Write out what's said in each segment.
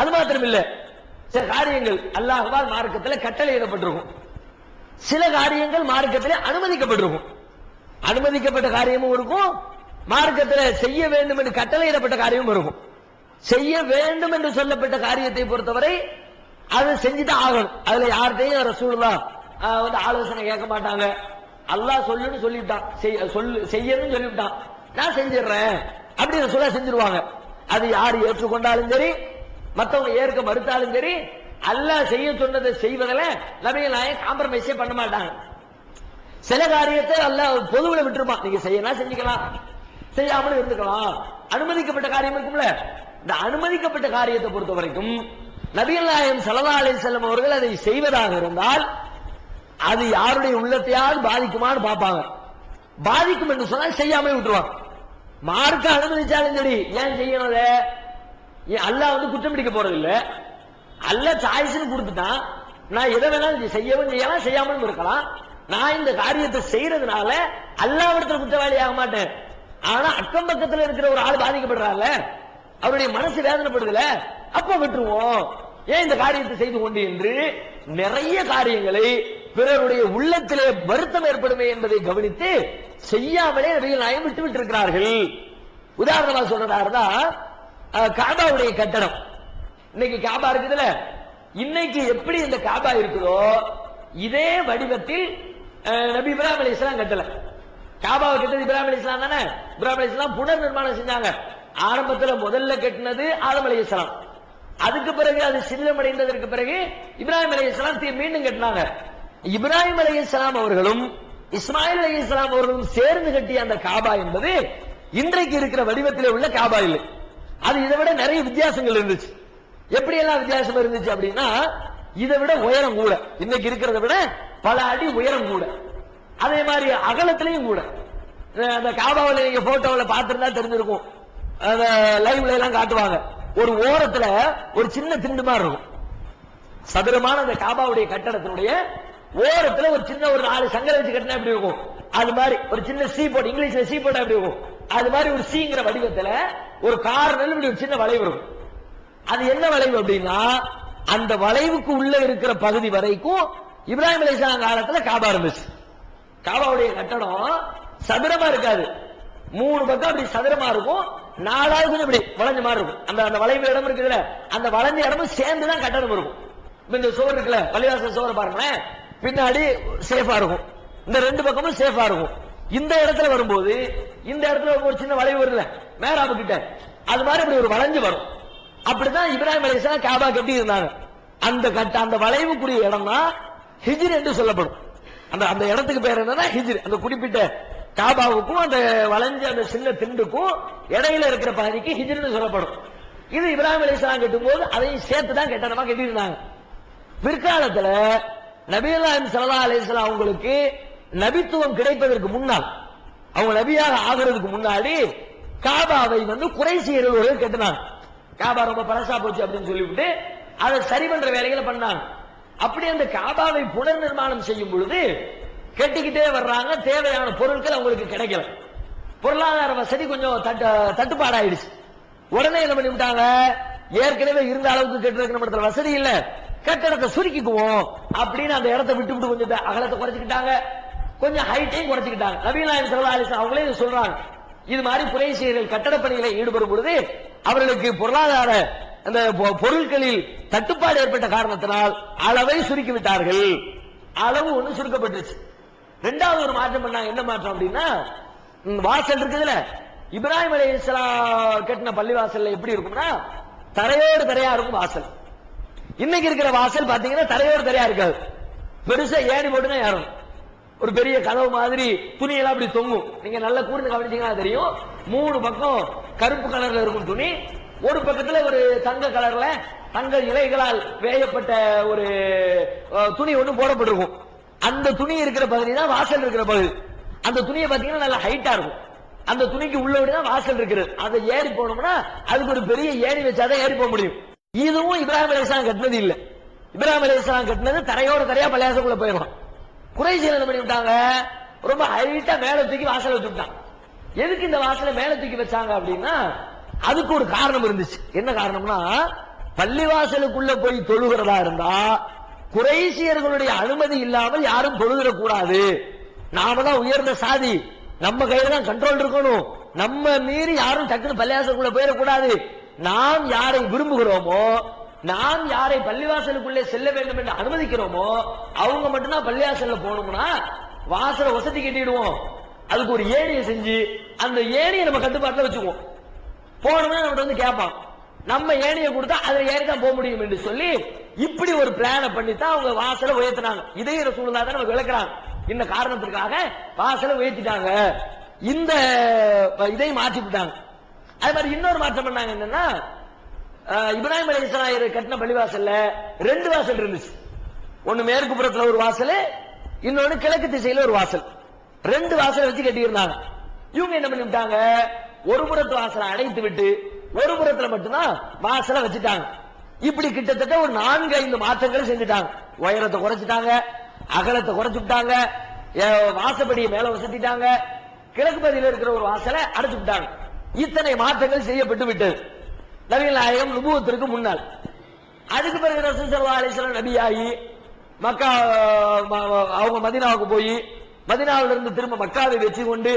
அது மாத்திரம் இல்ல சில காரியங்கள் அல்லாஹ்வால் மார்க்கத்தில் கட்டளையிடப்பட்டிருக்கும். சில காரியங்கள் மார்க்கத்தில் அனுமதிக்கப்பட்டிருக்கும். அனுமதிக்கப்பட்ட காரியமும் இருக்கும். மார்க்கத்தில் செய்ய வேண்டும் என்று கட்டளையிடப்பட்ட காரியமும் இருக்கும். செய்ய வேண்டும் என்று சொல்லப்பட்ட காரியத்தை பொறுத்தவரை அது செஞ்சுதான் ஆகணும். அதுல யார்கிட்டையும் ரசூலுல்லா வந்து ஆலோசனை கேட்க மாட்டாங்க. அல்லாஹ் சொல்லுன்னு சொல்லிவிட்டான் செய்ய சொல்லு செய்யணும்னு சொல்லிவிட்டான். நான் செஞ்சிடுறேன். அப்படி ரசூலா செஞ்சிருவாங்க. அது யார் ஏற்றுக்கொண்டாலும் சரி மத்தவங்க ஏற்க மறுத்தாலும் சரி அல்லாஹ் செய்ய சொன்னதை செய்வதில் நபிகள் நாயகம் காம்ப்ரமைஸே பண்ண மாட்டாங்க. சில காரியத்தை அல்லாஹ் பொதுவுல விட்டுருப்பான். நீங்க செய்யலாம் செஞ்சுக்கலாம். செய்யாமலும் இருந்துக்கலாம். அனுமதிக்கப்பட்ட காரியம் இருக்கும்ல. இந்த அனுமதிக்கப்பட்ட காரியத்தை பொறுத்த வரைக்கும் நபிகள் நாயகம் ஸல்லல்லாஹு அலைஹி அவர்கள் அதை செய்வதாக இருந்தால் அது யாருடைய உள்ளத்தையாவது பாதிக்குமான்னு பார்ப்பாங்க. பாதிக்கும் என்று சொன்னால் செய்யாமல் விட்டுருவாங்க. மார்க்க அனுமதிச்சாலும் சரி ஏன் செய்யணும் அதை ஏன் அல்லாஹ் வந்து குற்றம் பிடிக்க போறது இல்ல அல்லாஹ் சாய்ஸ்னு கொடுத்துட்டான் நான் எதை வேணாலும் செய்யவும் செய்யலாம் செய்யாமலும் இருக்கலாம். நான் இந்த காரியத்தை செய்யறதுனால அல்லாவிடத்துல குற்றவாளி ஆக மாட்டேன். ஆனா அக்கம் பக்கத்துல இருக்கிற ஒரு ஆள் பாதிக்கப்படுறாள் அவருடைய மனசு வேதனைப்படுதுல அப்ப விட்டுருவோம். ஏன் இந்த காரியத்தை செய்து கொண்டு என்று நிறைய காரியங்களை பிறருடைய உள்ளத்திலே வருத்தம் ஏற்படுமே என்பதை கவனித்து செய்யாமலே நபிகள் நாயகம் விட்டு விட்டு இருக்கிறார்கள் உதாரணமா சொல்றதா இருந்தா காபாவுடைய கட்டடம். இன்னைக்கு காபா இருக்குதுல்ல? இன்னைக்கு எப்படி இந்த காபா இருக்குதோ இதே வடிவத்தில் அஹ், நபி இப்ராஹிம் அலி இஸ்லாம் கட்டல. காபாவை கட்டது இப்ராஹிம் அலி இஸ்லாம் தானே? இப்ராஹிம் அலி இஸ்லாம் புனர் நிர்மாணம் செஞ்சாங்க. ஆரம்பத்துல முதல்ல கட்டினது ஆதம் அலி இஸ்லாம் அதுக்கு பிறகு அது சிதிலமடைந்ததற்கு பிறகு இப்ராஹிம் அலி இஸ்லாம் மீண்டும் கட்டினாங்க. இப்ராஹிம் அலி இஸ்லாம் அவர்களும் இஸ்மாயில் அலி இஸ்லாம் அவர்களும் சேர்ந்து கட்டிய அந்த காபா என்பது இன்றைக்கு இருக்கிற வடிவத்தில் உள்ள காபா இல்லை. அது இதை விட நிறைய வித்தியாசங்கள் இருந்துச்சு. எப்படி எல்லாம் வித்தியாசம் இருந்துச்சு அப்படின்னா இதை விட உயரம் கூட. இன்னைக்கு இருக்கிறத விட பல அடி உயரம் கூட. அதே மாதிரி அகலத்திலையும் கூட. அந்த காபாவில் நீங்க போட்டோவில் பார்த்துருந்தா தெரிஞ்சிருக்கும். அந்த லைவ்ல எல்லாம் காட்டுவாங்க. ஒரு ஓரத்துல ஒரு சின்ன திண்டு மாதிரி இருக்கும். சதுரமான அந்த காபாவுடைய கட்டடத்தினுடைய ஓரத்துல ஒரு சின்ன ஒரு நாலு சங்கரை வச்சு கட்டினா எப்படி இருக்கும்? அது மாதிரி ஒரு சின்ன சீ போட்டு இங்கிலீஷ்ல சீ போட்டா எப்படி இருக்கும்? அது மாதிரி ஒரு சீங்கிற வடிவத்துல ஒரு கார்னல் இப்படி ஒரு சின்ன வளைவு இருக்கும். அது என்ன வளைவு அப்படின்னா அந்த வளைவுக்கு உள்ள இருக்கிற பகுதி வரைக்கும் இப்ராஹிம் அலிஸ்லாம் காலத்துல காபா இருந்துச்சு. காபாவுடைய கட்டடம் சதுரமா இருக்காது. மூணு பக்கம் அப்படி சதுரமா இருக்கும். நாலாவது கொஞ்சம் இப்படி வளைஞ்ச மாதிரி இருக்கும். அந்த அந்த வளைவு இடம் இருக்குதுல அந்த வளைஞ்ச இடமும் சேர்ந்து தான் கட்டணம் இருக்கும். இப்ப இந்த சுவர் இருக்குல்ல பள்ளிவாசல் சோறு பாருங்களேன். பின்னாடி சேஃபா இருக்கும். இந்த ரெண்டு பக்கமும் சேஃபா இருக்கும். இந்த இடத்துல வரும்போது இந்த இடத்துல ஒரு சின்ன வளைவு வருதுல மேராபு கிட்ட. அது மாதிரி இப்படி ஒரு வளைஞ்சு வரும். அப்படிதான் இப்ராஹிம் அலிஸ்லாம் காபா கட்டி இருந்தாங்க. அந்த கட்ட அந்த வளைவுக்குரிய இடம் தான் ஹிஜிர் என்று சொல்லப்படும். அந்த அந்த இடத்துக்கு பேர் என்னன்னா ஹிஜிர். அந்த குறிப்பிட்ட காபாவுக்கும் அந்த வளைஞ்ச அந்த சின்ன திண்டுக்கும் இடையில இருக்கிற பகுதிக்கு ஹிஜிர்னு சொல்லப்படும். இது இப்ராஹிம் அலிஸ்லாம் கட்டும் போது அதையும் சேர்த்து தான் கட்டணமா கட்டியிருந்தாங்க. பிற்காலத்துல நபியல்லாஹிம் ஸல்லல்லாஹு அலைஹி அவங்களுக்கு நபித்துவம் கிடைப்பதற்கு முன்னால் அவங்க நபியாக ஆகிறதுக்கு முன்னாடி காபாவை வந்து குறைசியர்கள் ஒரு கட்டினாங்க. காபா ரொம்ப பழசா போச்சு அப்படின்னு சொல்லிவிட்டு அதை சரி பண்ற வேலைகளை பண்ணாங்க. அப்படி அந்த காபாவை புனர் நிர்மாணம் செய்யும் பொழுது கட்டிக்கிட்டே வர்றாங்க. தேவையான பொருட்கள் அவங்களுக்கு கிடைக்கல. பொருளாதார வசதி கொஞ்சம் தட்டு தட்டுப்பாடாயிடுச்சு. உடனே என்ன பண்ணி விட்டாங்க ஏற்கனவே இருந்த அளவுக்கு கட்டுறதுக்கு நம்ம இடத்துல வசதி இல்ல. கட்டடத்தை சுருக்கிக்குவோம் அப்படின்னு அந்த இடத்தை விட்டு விட்டு கொஞ்சம் அகலத்தை குறைச்சிக்கிட்டாங்க. கொஞ்சம் ஹைட்டையும் குறைச்சிக்கிட்டாங்க. நவீனாயன் சல்லா அலிஸ்லாம் அவங்களே சொல்றாங்க. இது மாதிரி குறைசியர்கள் கட்டட பணிகளை ஈடுபடும் பொழுது அவர்களுக்கு பொருளாதார அந்த பொ- பொருட்களில் தட்டுப்பாடு ஏற்பட்ட காரணத்தினால் அளவை சுருக்கி விட்டார்கள் அளவு ஒண்ணு சுருக்கப்பட்டுச்சு ரெண்டாவது ஒரு மாற்றம் பண்ணாங்க என்ன மாற்றம் அப்படின்னா வாசல் இருக்குதுல இப்ராஹிம் அலி கட்டின பள்ளி வாசல்ல எப்படி இருக்கும்னா தரையோடு தரையா இருக்கும் வாசல். இன்னைக்கு இருக்கிற வாசல் பாத்தீங்கன்னா தரையோடு தரையா இருக்காது. பெருசா ஏணி போட்டுதான் ஏறணும். ஒரு பெரிய கதவு மாதிரி துணியெல்லாம் அப்படி தொங்கும். நீங்க நல்ல கூர்ந்து கவனிச்சீங்கன்னா தெரியும். மூணு பக்கம் கருப்பு கலர்ல இருக்கும் துணி. ஒரு பக்கத்துல ஒரு தங்க கலர்ல தங்க இலைகளால் வேயப்பட்ட ஒரு துணி ஒண்ணு போடப்பட்டிருக்கும். அந்த துணி இருக்கிற பகுதி தான் வாசல் இருக்கிற பகுதி. அந்த துணியை பாத்தீங்கன்னா நல்லா ஹைட்டா இருக்கும். அந்த துணிக்கு உள்ள தான் வாசல் இருக்கிறது. அதை ஏறி போனோம்னா அதுக்கு ஒரு பெரிய ஏணி வச்சாதான் ஏறி போக முடியும். இதுவும் இப்ராஹிம் அலிஸ்லாம் கட்டினது இல்ல. இப்ராஹிம் அலிஸ்லாம் கட்டினது தரையோட தரையா பள்ளியாசக்குள்ள போயிடும் குறைசியல் என்ன பண்ணி விட்டாங்க ரொம்ப ஹைட்டா மேல தூக்கி வாசல் வச்சு விட்டாங்க எதுக்கு இந்த வாசலை மேல தூக்கி வச்சாங்க அப்படின்னா அதுக்கு ஒரு காரணம் இருந்துச்சு. என்ன காரணம்னா பள்ளிவாசலுக்குள்ள போய் தொழுகிறதா இருந்தா குறைசியர்களுடைய அனுமதி இல்லாமல் யாரும் தொழுகிடக்கூடாது நாம தான் உயர்ந்த சாதி. நம்ம கையில தான் கண்ட்ரோல் இருக்கணும். நம்ம மீறி யாரும் டக்குன்னு பள்ளிவாசலுக்குள்ள போயிடக்கூடாது. நாம் யாரை விரும்புகிறோமோ நாம் யாரை பள்ளிவாசலுக்குள்ளே செல்ல வேண்டும் என்று அனுமதிக்கிறோமோ அவங்க மட்டும்தான் பள்ளிவாசல்ல போகணும்னா வாசலை வசதி கட்டிடுவோம். அதுக்கு ஒரு ஏணியை செஞ்சு அந்த ஏணியை நம்ம கட்டுப்பாட்டில் வச்சுக்குவோம். போனோம்னா நம்மகிட்ட வந்து கேட்பான் நம்ம ஏணியை கொடுத்தா அதில் ஏறி தான் போக முடியும் என்று சொல்லி இப்படி ஒரு பிளானை பண்ணி தான் அவங்க வாசலை உயர்த்தினாங்க. இதே சூழ்நிலை தான் நமக்கு விளக்குறாங்க. இந்த காரணத்திற்காக வாசலை உயர்த்திட்டாங்க. இந்த இதை மாற்றி விட்டாங்க அது மாதிரி இன்னொரு மாற்றம் பண்ணாங்க என்னன்னா இப்ராஹிம் அலி அலைஹிஸ்ஸலாம் கட்டின பள்ளிவாசல்ல ரெண்டு வாசல் இருந்துச்சு. ஒன்னு மேற்கு புறத்துல ஒரு வாசல் இன்னொன்னு கிழக்கு திசையில ஒரு வாசல். ரெண்டு வாசல் வச்சு கட்டியிருந்தாங்க. இவங்க என்ன பண்ணிவிட்டாங்க? ஒரு புறத்து வாசலை அடைத்து விட்டு ஒரு புறத்துல மட்டும்தான் வாசலை வச்சுட்டாங்க. இப்படி கிட்டத்தட்ட ஒரு நான்கு ஐந்து மாற்றங்கள் செஞ்சுட்டாங்க. உயரத்தை குறைச்சிட்டாங்க அகலத்தை குறைச்சு விட்டாங்க வாசப்படியை மேல வசதிட்டாங்க கிழக்கு பகுதியில் இருக்கிற ஒரு வாசலை அடைச்சு விட்டாங்க. இத்தனை மாற்றங்கள் செய்யப்பட்டு விட்டது. நபிகள் நாயகம் நுபுவத்திற்கு முன்னால். அதுக்கு பிறகு ரசூல் சல்லா அலிஸ்லாம் நபியாகி மக்கா அவங்க மதீனாவுக்கு போய் மதினாவிலிருந்து திரும்ப மக்காவை வெற்றி கொண்டு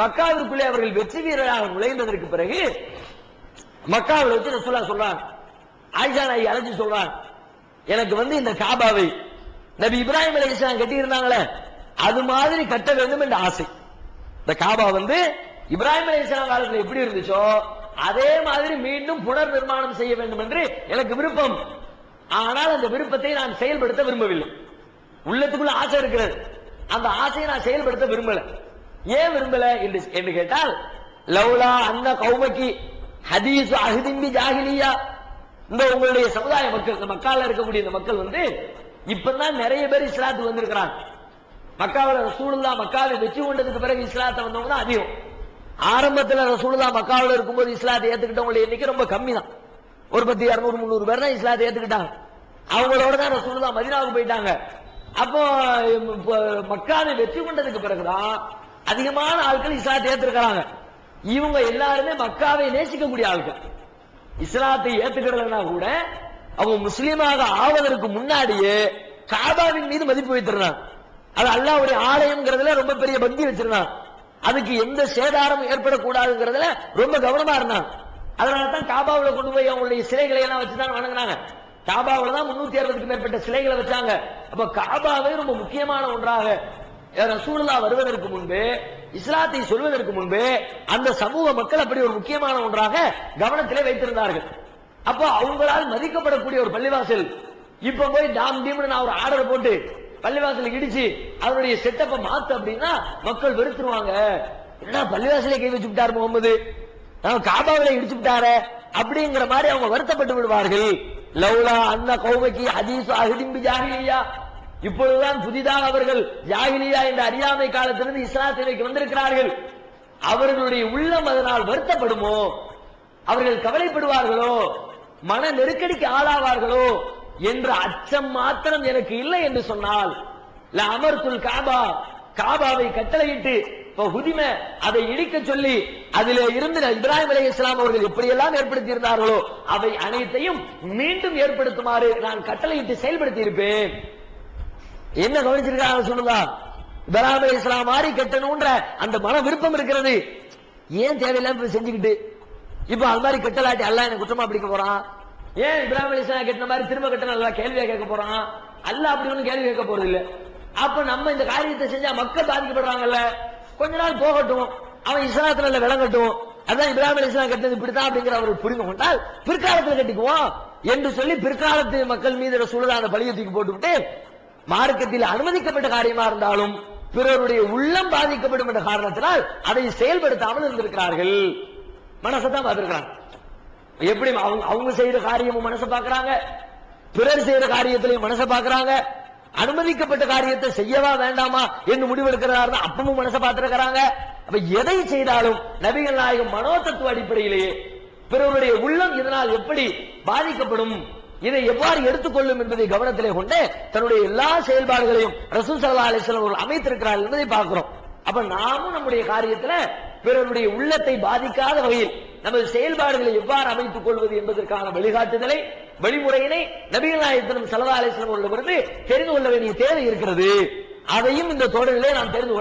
மக்காவிற்குள்ளே அவர்கள் வெற்றி வீரராக நுழைந்ததற்கு பிறகு மக்காவில் வச்சு ரசூலா சொல்றாங்க. ஆயிஷா நாயி அழைச்சி சொல்றாங்க. எனக்கு வந்து இந்த காபாவை நபி இப்ராஹிம் அலி இஸ்லாம் கட்டியிருந்தாங்களே அது மாதிரி கட்ட வேண்டும் என்ற ஆசை. இந்த காபா வந்து இப்ராஹிம் அலி இஸ்லாம் காலத்தில் எப்படி இருந்துச்சோ அதே மாதிரி மீண்டும் புனர் நிர்மாணம் செய்ய வேண்டும் என்று எனக்கு விருப்பம். ஆனால் அந்த விருப்பத்தை நான் செயல்படுத்த விரும்பவில்லை. உள்ளத்துக்குள்ள ஆசை இருக்கிறது. அந்த ஆசையை நான் செயல்படுத்த விரும்பல. ஏன் விரும்பல என்று என்று கேட்டால் லவ்லா அந்த கௌமக்கி ஹதீஸ் அஹ்திம்பி ஜாகிலியா இந்த உங்களுடைய சமுதாய மக்கள் இந்த மக்கால இருக்கக்கூடிய இந்த மக்கள் வந்து இப்பதான் நிறைய பேர் இஸ்லாத்துக்கு வந்திருக்கிறாங்க. மக்காவில் ரசூலுல்லா மக்காவை வெற்றி கொண்டதுக்கு பிறகு இஸ்லாத்தை வந்தவங்க தான் அதிகம். ஆரம்பத்துல ரசூலுல்லா மக்காவில் இருக்கும்போது இஸ்லாத்தை ஏத்துக்கிட்டவங்களுடைய எண்ணிக்கை ரொம்ப கம்மி தான் ஒரு பத்து இரநூறு முந்நூறு பேர் தான் இஸ்லாத்தை ஏத்துக்கிட்டாங்க. அவங்களோட தான் ரசூலுல்லா மதீனாவுக்கு போயிட்டாங்க. அப்போ மக்காவை வெற்றி கொண்டதுக்கு பிறகுதான் அதிகமான ஆட்கள் இஸ்லாத்தை ஏத்திருக்கிறாங்க. இவங்க எல்லாருமே மக்காவை நேசிக்கக்கூடிய ஆட்கள். இஸ்லாத்தை ஏத்துக்கிறதுனா கூட அவங்க முஸ்லீமாக ஆவதற்கு முன்னாடியே காபாவின் மீது மதிப்பு வைத்திருந்தாங்க. அது அல்லாவுடைய ஆலயம்ங்கிறதுல ரொம்ப பெரிய பக்தி வச்சிருந்தாங்க. அதுக்கு எந்த சேதாரம் ஏற்படக்கூடாதுங்கிறதுல ரொம்ப கவனமா இருந்தாங்க அதனால தான் காபாவில் கொண்டு போய் அவங்களுடைய சிலைகளை எல்லாம் வச்சுதான் வணங்கினாங்க. காபாவில் தான் முன்னூத்தி அறுபதுக்கு மேற்பட்ட சிலைகளை வச்சாங்க. அப்ப காபாவே ரொம்ப முக்கியமான ஒன்றாக. ரசூலுல்லா வருவதற்கு முன்பே இஸ்லாத்தை சொல்வதற்கு முன்பே அந்த சமூக மக்கள் அப்படி ஒரு முக்கியமான ஒன்றாக கவனத்திலே வைத்திருந்தார்கள். அப்போ அவங்களால் மதிக்கப்படக்கூடிய ஒரு பள்ளிவாசல். இப்ப போய் டாம் டீம்னு நான் ஒரு ஆர்டர் போட்டு பள்ளிவாசல இடிச்சு அவருடைய செட்டப்பை மாத்து அப்படின்னா மக்கள் வெறுத்துருவாங்க. என்ன பள்ளிவாசல கை வச்சு விட்டார் முகமது காபாவில இடிச்சு விட்டாரே அப்படிங்கிற மாதிரி அவங்க வருத்தப்பட்டு விடுவார்கள். லவ்லா அன்ன கௌமக்கி ஹதீஸ் அஹிதிம்பி ஜாகிலியா இப்பொழுதுதான் புதிதாக அவர்கள் ஜாகிலியா என்ற அறியாமை காலத்திலிருந்து இஸ்லாத்திற்கு வந்திருக்கிறார்கள். அவர்களுடைய உள்ளம் அதனால் வருத்தப்படுமோ? அவர்கள் கவலைப்படுவார்களோ? மன நெருக்கடிக்கு ஆளாவார்களோ? என்ற அச்சம் மாத்திரம் எனக்கு இல்லை என்று சொன்னால் அமர்த்துல் காபா காபாவை கட்டளையிட்டு இப்ப ஹுதிம அதை இடிக்க சொல்லி அதிலே இருந்து இப்ராஹிம் அலி இஸ்லாம் அவர்கள் எப்படியெல்லாம் ஏற்படுத்தி இருந்தார்களோ அவை அனைத்தையும் மீண்டும் ஏற்படுத்துமாறு நான் கட்டளையிட்டு செயல்படுத்தி இருப்பேன் என்ன கவனிச்சிருக்காங்க சொல்லுதா இப்ராஹிம் அலி இஸ்லாம் மாறி கட்டணும்ன்ற அந்த மன விருப்பம் இருக்கிறது. ஏன் தேவையில்லாம செஞ்சுக்கிட்டு? இப்ப அது மாதிரி கட்டலாட்டி அல்ல என்ன குற்றமா பிடிக்க போறான்? ஏன் இப்ராஹிம் அலி இஸ்லாம் கட்டின மாதிரி திரும்ப கட்டணும் அல்லா கேள்வியா கேட்க போறான்? அல்ல அப்படி ஒண்ணும் கேள்வி கேட்க போறது இல்ல. அப்ப நம்ம இந்த காரியத்தை செஞ்சா மக்கள் பாதிக்கப்படுறாங்கல்ல. கொஞ்ச நாள் போகட்டும். அவன் இஸ்லாத்துல விளங்கட்டும். அதான் இப்ராஹிம் அலி இஸ்லாம் கட்டினது இப்படித்தான் அப்படிங்கிற அவர் புரிந்து கொண்டால் பிற்காலத்துல கட்டிக்குவோம் என்று சொல்லி பிற்காலத்து மக்கள் மீது சூழலான அந்த பழியை தூக்கி போட்டுவிட்டு மார்க்கத்தில் அனுமதிக்கப்பட்ட காரியமா இருந்தாலும் பிறருடைய உள்ளம் பாதிக்கப்படும் என்ற காரணத்தினால் அதை செயல்படுத்தாமல் இருந்திருக்கிறார்கள். மனசத்தான் பார்த்திருக்கிறாங்க எப்படி அவங்க அவங்க செய்யற காரியமும் மனசை பாக்குறாங்க பிறர் செய்யற காரியத்திலையும் மனசை பாக்குறாங்க அனுமதிக்கப்பட்ட காரியத்தை செய்யவா வேண்டாமா என்று முடிவெடுக்கிறதா இருந்தா அப்பவும் மனசை பார்த்திருக்கிறாங்க. அப்ப எதை செய்தாலும் நபிகள் நாயகம் மனோதத்துவ அடிப்படையிலேயே பிறருடைய உள்ளம் இதனால் எப்படி பாதிக்கப்படும்? இதை எவ்வாறு எடுத்துக்கொள்ளும் என்பதை கவனத்திலே கொண்டு தன்னுடைய எல்லா செயல்பாடுகளையும் ரசூல் சல்லா அலிஸ்லாம் அவர்கள் அமைத்திருக்கிறார்கள் என்பதை பார்க்கிறோம். அப்ப நாமும் நம்முடைய காரியத்துல பிறருடைய உள்ளத்தை பாதிக்காத வகையில் நமது செயல்பாடுகளை எவ்வாறு அமைத்துக் கொள்வது என்பதற்கான வழிகாட்டுதலை வழிமுறையினை நபிகள் செலவாலேசனம் சல்லா தெரிந்து கொள்ள வேண்டிய தேவை இருக்கிறது. அதையும் இந்த தொடரிலே நாம் தெரிந்து கொள்ள